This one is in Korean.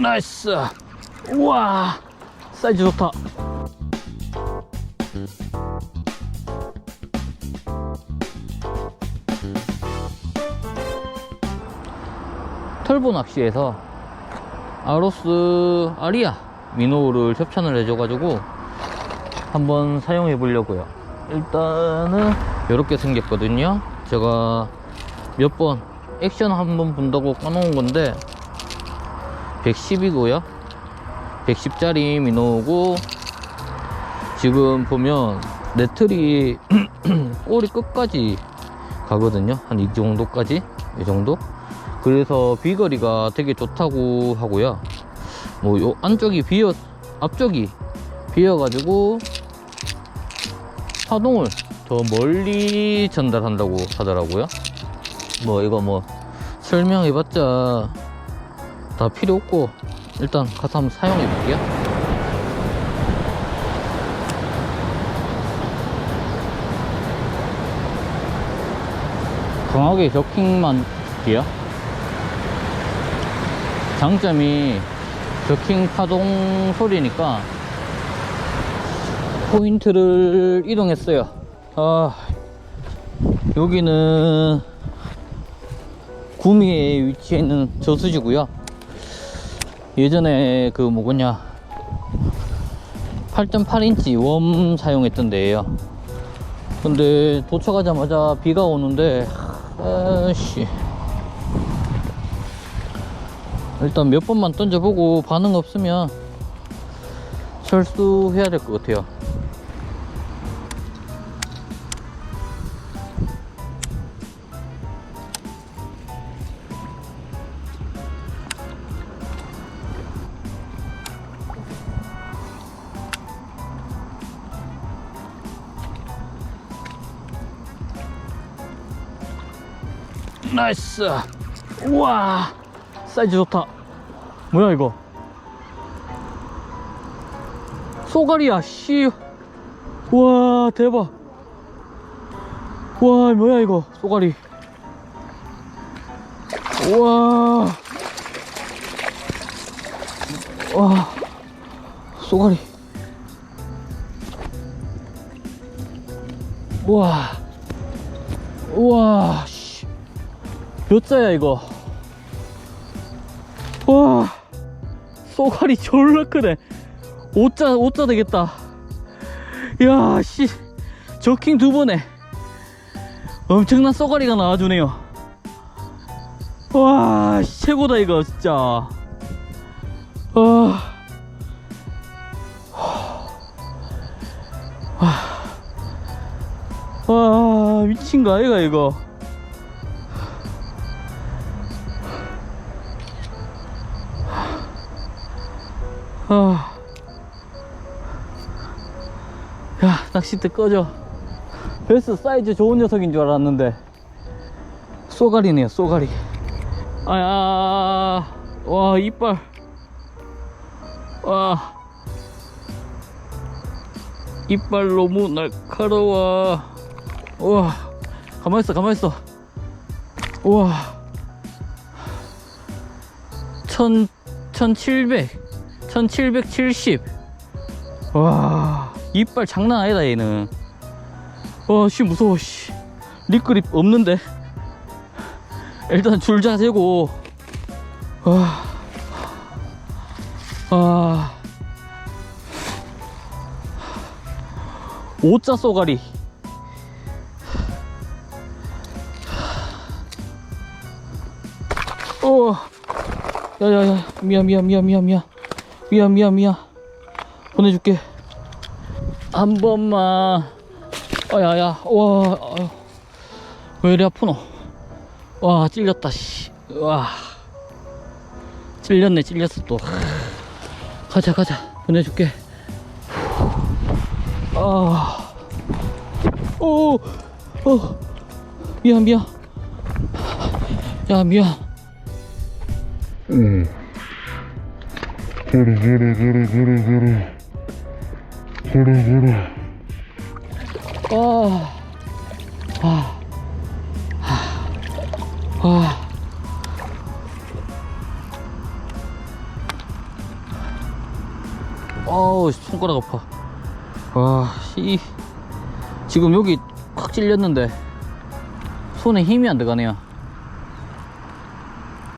나이스. 우와 사이즈 좋다. 털보 낚시에서 아로스 아리아 미노를 협찬을 해줘가지고 한번 사용해 보려고요. 일단은 이렇게 생겼거든요. 제가 몇 번 액션 한번 본다고 까놓은 건데 110이고요. 110짜리 미노고. 지금 보면 네틀이 꼬리 끝까지 가거든요. 한 이 정도까지? 이 정도? 그래서 비거리가 되게 좋다고 하고요. 뭐 요 안쪽이 비어 앞쪽이 비어 가지고 파동을 더 멀리 전달한다고 하더라고요. 뭐 이거 뭐 설명해봤자 다 필요 없고 일단 가서 한번 사용해 볼게요. 강하게 저킹만 할게요. 장점이 저킹 파동 소리니까 포인트를 이동했어요. 아 여기는 구미에 위치해 있는 저수지고요 예전에 그 뭐냐 8.8인치 웜 사용했던 데예요. 근데 도착하자마자 비가 오는데 아씨. 일단 몇 번만 던져보고 반응 없으면 철수해야 될 것 같아요 나이스. 우와 사이즈 좋다. 뭐야 이거? 쏘가리야 씨. 우와 대박. 우와 뭐야 이거? 쏘가리 우와. 와 쏘가리 우와. 우와 씨. 몇 자야 이거. 와 쏘가리 졸라 크네. 5자 5자 되겠다. 야씨. 저킹 두 번에 엄청난 쏘가리가 나와주네요. 와 씨, 최고다 이거 진짜. 와. 와, 미친 거 아이가 이거 아. 야, 낚싯대 꺼져. 베스 사이즈 좋은 녀석인 줄 알았는데. 쏘가리네요, 쏘가리. 아야, 와, 이빨. 와. 이빨 너무 날카로워. 우와, 가만있어, 가만있어. 우와. 천, 천칠백. 1770. 와, 이빨 장난 아니다, 얘는. 와, 씨, 무서워, 씨. 리그립 없는데. 일단 줄자 세고. 와. 아. 오자 쏘가리. 어. 야야야 미안 미안 미안 미안 미안 미안 미안 미안. 보내줄게. 한 번만. 어야야. 와왜 이리 아프노? 와 찔렸다 씨와. 찔렸네 찔렸어 또. 가자 가자. 보내줄게. 아오 어, 미안 미안. 야 미안. 응. 그래 그래 그래 그래 그래 그래 그래 아, 아, 아, 어우 손가락 아파. 와씨. 지금 여기 콱 찔렸는데 손에 힘이 안 들어가네요